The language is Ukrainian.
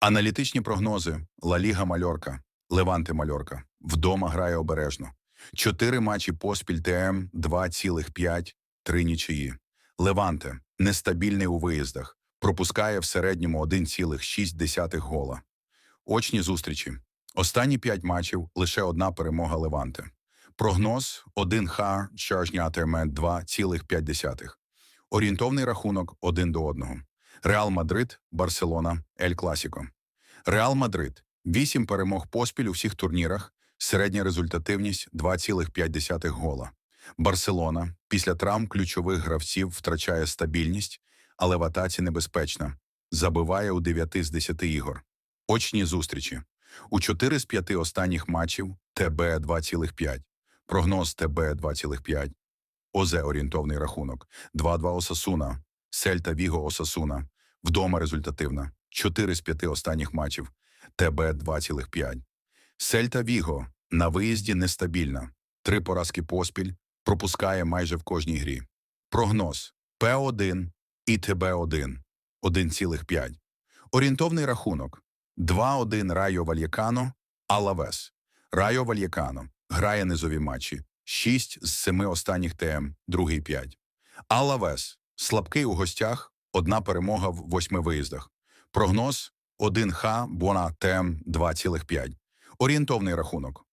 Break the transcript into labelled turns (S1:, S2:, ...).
S1: Аналітичні прогнози Ла Ліга Мальорка, Леванте Мальорка. Вдома грає обережно. Чотири матчі поспіль ТМ 2,5, три нічиї. Леванте нестабільний у виїздах, пропускає в середньому 1,6 гола. Очні зустрічі. Останні п'ять матчів лише одна перемога Леванте. Прогноз 1Х Чаржнятермен 2,5. Орієнтовний рахунок 1 до 1. Реал Мадрид, Барселона, Ель Класіко. Реал Мадрид. 8 перемог поспіль у всіх турнірах, середня результативність 2,5 гола. Барселона після травм ключових гравців втрачає стабільність, але в атаці небезпечна. Забиває у 9 з 10 ігор. Очні зустрічі. У 4 з 5 останніх матчів ТБ 2,5. Прогноз ТБ 2,5. ОЗ орієнтовний рахунок. 2-2 Осасуна. Сельта Віго Осасуна. Вдома результативна. 4 з 5 останніх матчів. ТБ 2,5. Сельта Віго на виїзді нестабільна. Три поразки поспіль. Пропускає майже в кожній грі. Прогноз П1 і ТБ1 1,5. Орієнтовний рахунок 2-1 Райо Вальєкано, Алавес. Райо Вальєкано грає низові матчі. 6 з 7 останніх ТМ, другий 5. Алавес слабкий у гостях, одна перемога в восьми виїздах. Прогноз 1Х Бона ТМ 2,5. Орієнтовний рахунок